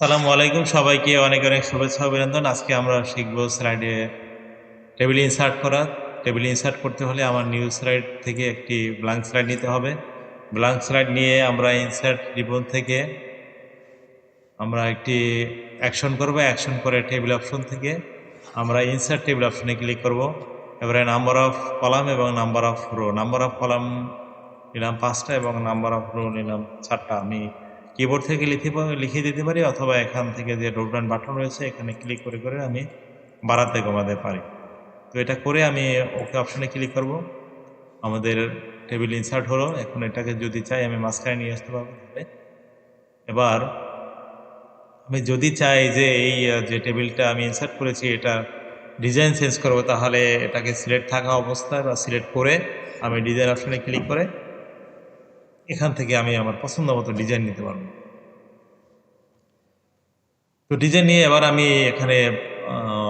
সালামু আলাইকুম সবাইকে, অনেক অনেক শুভেচ্ছা, অভিনন্দন। আজকে আমরা শিখব স্লাইডে টেবিল ইনসার্ট করা। টেবিল ইনসার্ট করতে হলে আমার নিউ স্লাইড থেকে একটি ব্ল্যাঙ্ক স্লাইড নিতে হবে। ব্ল্যাঙ্ক স্লাইড নিয়ে আমরা ইনসার্ট রিবন থেকে আমরা একটি অ্যাকশন করব, অ্যাকশন করে টেবিল অপশন থেকে আমরা ইনসার্ট টেবিল অপশনে ক্লিক করব। এবারে নাম্বার অফ কলাম এবং number of row. Number of column নিলাম পাঁচটা এবং নাম্বার অফ রো নিলাম চারটা। আমি কিবোর্ড থেকে লিখে লিখে দিতে পারি অথবা এখান থেকে যে ড্রপডাউন বাটন রয়েছে, এখানে ক্লিক করে করে আমি বাড়াতে কমাতে পারি। তো এটা করে আমি ওকে অপশানে ক্লিক করব। আমাদের টেবিল ইনসার্ট হলো। এখন এটাকে যদি চাই আমি মাঝখানে নিয়ে আসতে পারব এবার আমি যদি চাই যে এই যে টেবিলটা আমি ইনসার্ট করেছি, এটা ডিজাইন চেঞ্জ করব, তাহলে এটাকে সিলেক্ট থাকা অবস্থায় বা সিলেক্ট করে আমি ডিজাইন অপশানে ক্লিক করে এখান থেকে আমি আমার পছন্দ মতো ডিজাইন নিতে পারব। তো ডিজাইন নিয়ে এবার আমি এখানে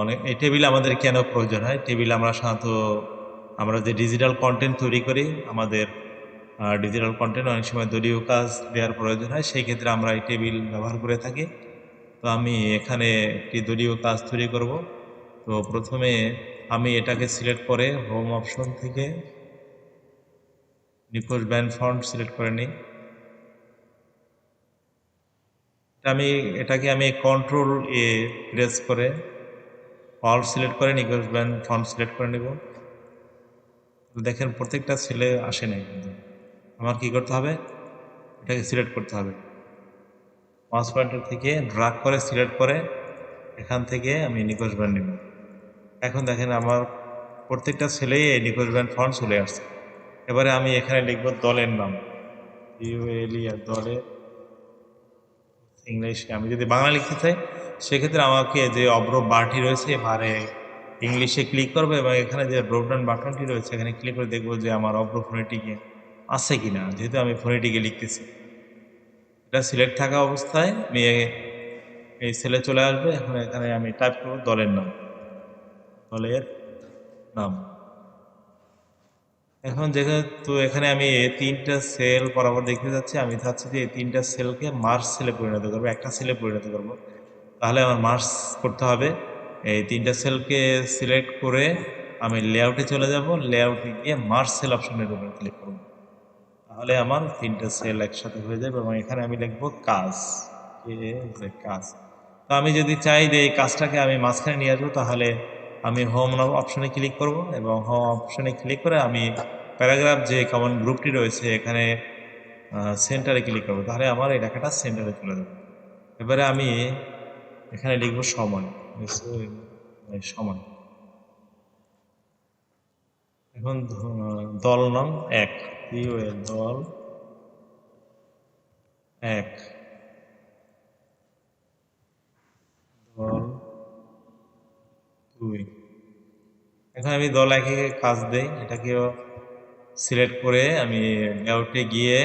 অনেক, এই টেবিল আমাদের কেন প্রয়োজন হয়? টেবিল আমরা সাধারণত, আমরা যে ডিজিটাল কন্টেন্ট তৈরি করি, আমাদের ডিজিটাল কন্টেন্ট অনেক সময় দলীয় কাজ দেওয়ার প্রয়োজন হয়, সেই ক্ষেত্রে আমরা এই টেবিল ব্যবহার করে থাকি। তো আমি এখানে একটি দলীয় কাজ তৈরি করব। তো প্রথমে আমি এটাকে সিলেক্ট করে হোম অপশন থেকে নিখোঁজ ব্যান্ড ফন্ট সিলেক্ট করে নিই। আমি, এটাকে আমি কন্ট্রোল এ প্রেস করে অল সিলেক্ট করে নিখোঁজ ব্যান্ড ফন্ট সিলেক্ট করে নেব। দেখেন প্রত্যেকটা ছেলে আসে নাই কিন্তু। আমার কি করতে হবে? এটাকে সিলেক্ট করতে হবে। পাঁচ পয়েন্টের থেকে ড্রাগ করে সিলেক্ট করে এখান থেকে আমি নিখোঁজ ব্যান্ড নেব। এখন দেখেন আমার প্রত্যেকটা ছেলেই এই নিখোঁজ ব্যান্ড ফন্ট চলে আসছে। এবারে আমি এখানে লিখব দলের নাম। ইউএলিয়া দলের ইংলিশ আমি যদি বাংলা লিখতে চাই, সেক্ষেত্রে আমাকে যে অব্র বারটি রয়েছে বারে ইংলিশে ক্লিক করব এবং এখানে যে ড্রপডাউন বাটনটি রয়েছে, এখানে ক্লিক করে দেখব যে আমার অব্র ফোনেটিকে আছে কি না যেহেতু আমি ফোনেটিকে লিখতেছি। এটা সিলেক্ট থাকা অবস্থায় আমি এই সেলে চলে আসবে। এখন এখানে আমি টাইপ করব দলের নাম। দলের নাম। এখন যেহেতু এখানে আমি এই তিনটা সেল বরাবর দেখতে যাচ্ছি, আমি চাচ্ছি যে এই তিনটা সেলকে মার্চ সেলে পরিণত করব, একটা সেলে পরিণত করব। তাহলে আমার মার্চ করতে হবে। এই তিনটা সেলকে সিলেক্ট করে আমি লেআউটে চলে যাব লেআউটে গিয়ে মার্চ সেল অপশনের উপরে ক্লিক করব। তাহলে আমার তিনটা সেল একসাথে হয়ে যাবে এবং এখানে আমি লিখব কাজ। কাজ? তো আমি যদি চাই যে এই কাজটাকে আমি মাঝখানে নিয়ে আসব, তাহলে আমি হোম অপশনে ক্লিক করব এবং হোম অপশনে ক্লিক করে আমি প্যারাগ্রাফ যে কমন গ্রুপটি রয়েছে এখানে সেন্টারে ক্লিক করব। তাহলে আমার এই লেখাটা সেন্টারে চলে যাবে এবারে আমি এখানে লিখব সময় সময় এখন দল নং এক। দল? এক। দুই এখন আমি দল একে কাজ দেই, এটাকেও সিলেক্ট করে আমি লেআউটে গিয়ে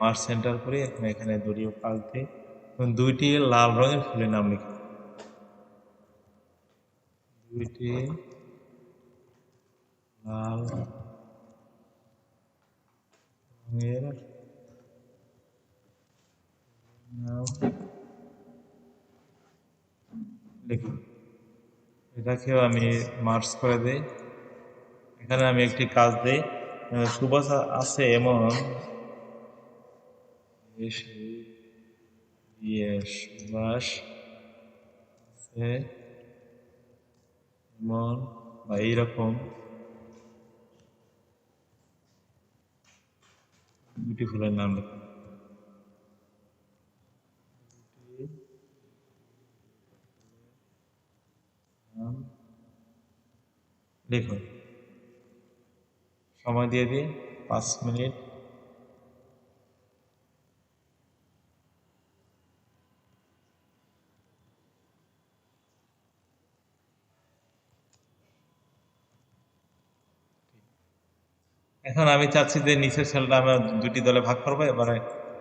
মার্চ সেন্টার করে এখন, এখানে দলীয় কাজ দিই। এবং দুইটি লাল রঙের ফুলের নাম লিখি। দুইটি লাল রঙের লিখি। এটাকেও আমি মার্চ করে দিই। এখানে আমি একটি কাজ দিই। আহ, সুবাস আছে এমন। ইয়ে, সুবাস এমন বা এইরকম। দুটি ফুলের নাম লিখুন লিখুন সময় দিয়ে দিই পাঁচ মিনিট। এখন আমি চাচ্ছি যে নিচের সেলটা আমি দুটি দলে ভাগ করব, এবারে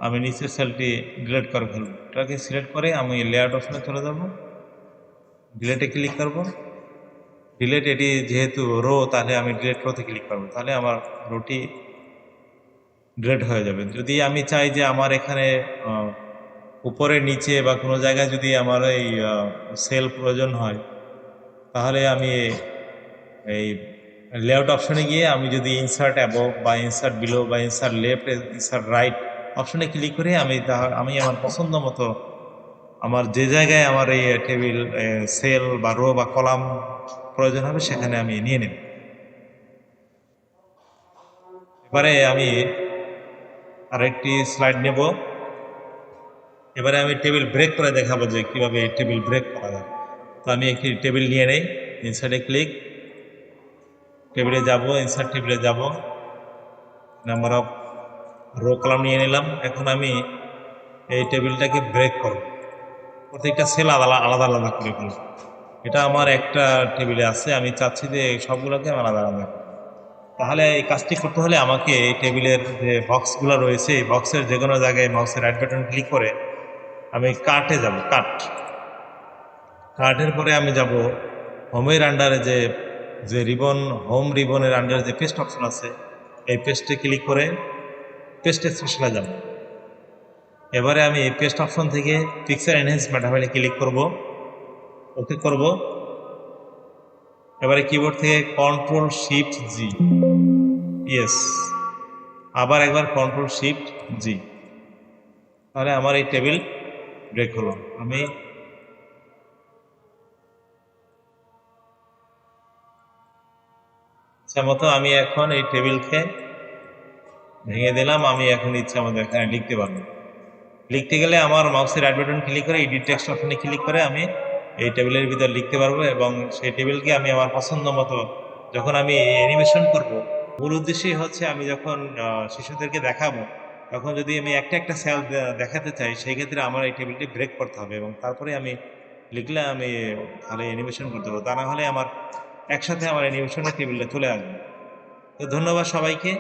আমি নিচের সেলটি ডিলিট করে ফেলব। এটাকে সিলেক্ট করে আমি লেআউট অপশনে চলে যাব। ডিলেটে ক্লিক করব। ডিলেট এটি যেহেতু রো, তাহলে আমি ডিলেট রোতে ক্লিক করব। তাহলে আমার রোটি ডিলেট হয়ে যাবে। যদি আমি চাই যে আমার এখানে উপরে, নিচে বা কোনো জায়গায় যদি আমার এই সেল প্রয়োজন হয়, তাহলে আমি এই লেআউট অপশনে গিয়ে আমি যদি ইনসার্ট অ্যাবভ বা ইনসার্ট বিলো বা ইনসার্ট লেফট, ইনসার্ট রাইট অপশনে ক্লিক করে আমি আমি আমার পছন্দ মতো আমার যে জায়গায় আমার এই টেবিল সেল বা রো বা কলাম প্রয়োজন হবে, সেখানে আমি নিয়ে নেব। এবারে আমি আরেকটি স্লাইড নেব। এবারে আমি টেবিল ব্রেক করে দেখাবো যে কীভাবে টেবিল ব্রেক করা যায়। তো আমি একটি টেবিল নিয়ে নেই ইনসার্টে ক্লিক টেবিলে যাব ইনসার্ট টেবিলে যাব। নাম্বার অফ রো কলাম নিয়ে নিলাম। এখন আমি এই টেবিলটাকে ব্রেক করব। প্রত্যেকটা সেল আলাদা আলাদা আলাদা করে ফেলব। এটা আমার একটা টেবিলে আছে, আমি চাচ্ছি যে সবগুলোকে আমি আলাদা আলাদা। তাহলে এই কাজটি করতে হলে আমাকে এই টেবিলের যে বক্সগুলো রয়েছে, এই বক্সের যে কোনো জায়গায় মাউসের রাইট বাটন ক্লিক করে আমি কাটে যাব কাট কার্টের পরে আমি যাব হোমের আন্ডারে যে যে রিবন হোম রিবনের আন্ডারে যে পেস্ট অপশন আছে, এই পেস্টে ক্লিক করে পেস্টে স্পেশালে যাব। এবারে আমি এই পেস্ট অপশন থেকে পিকচার এনহেন্সমেন্ট আমি ক্লিক করব। ওকে করব। এবারে কিবোর্ড থেকে কন্ট্রোল শিফট জি ইয়েস আবার একবার কন্ট্রোল শিফট জি তাহলে আমার এই টেবিল ব্রেক হলো। আমি মতো আমি এখন এই টেবিলকে ভেঙে দিলাম। আমি এখন ইচ্ছা মতো এখানে লিখতে পারব। লিখতে গেলে আমার মাউসের বাটন ক্লিক করে এডিট টেক্সট অপশনে ক্লিক করে আমি এই টেবিলের ভিতর লিখতে পারব এবং সেই টেবিলকে আমি আমার পছন্দ মতো যখন আমি অ্যানিমেশন করব, মূল উদ্দেশ্যই হচ্ছে আমি যখন শিশুদেরকে দেখাবো, তখন যদি আমি একটা একটা সেল দেখাতে চাই, সেই ক্ষেত্রে আমার এই টেবিলটি ব্রেক করতে হবে এবং তারপরে আমি লিখলে আমি তাহলে অ্যানিমেশন করতে পারব। তা না হলে আমার একসাথে আমার অ্যানিমেশনের টেবিলটা চলে আসবে। তো ধন্যবাদ সবাইকে।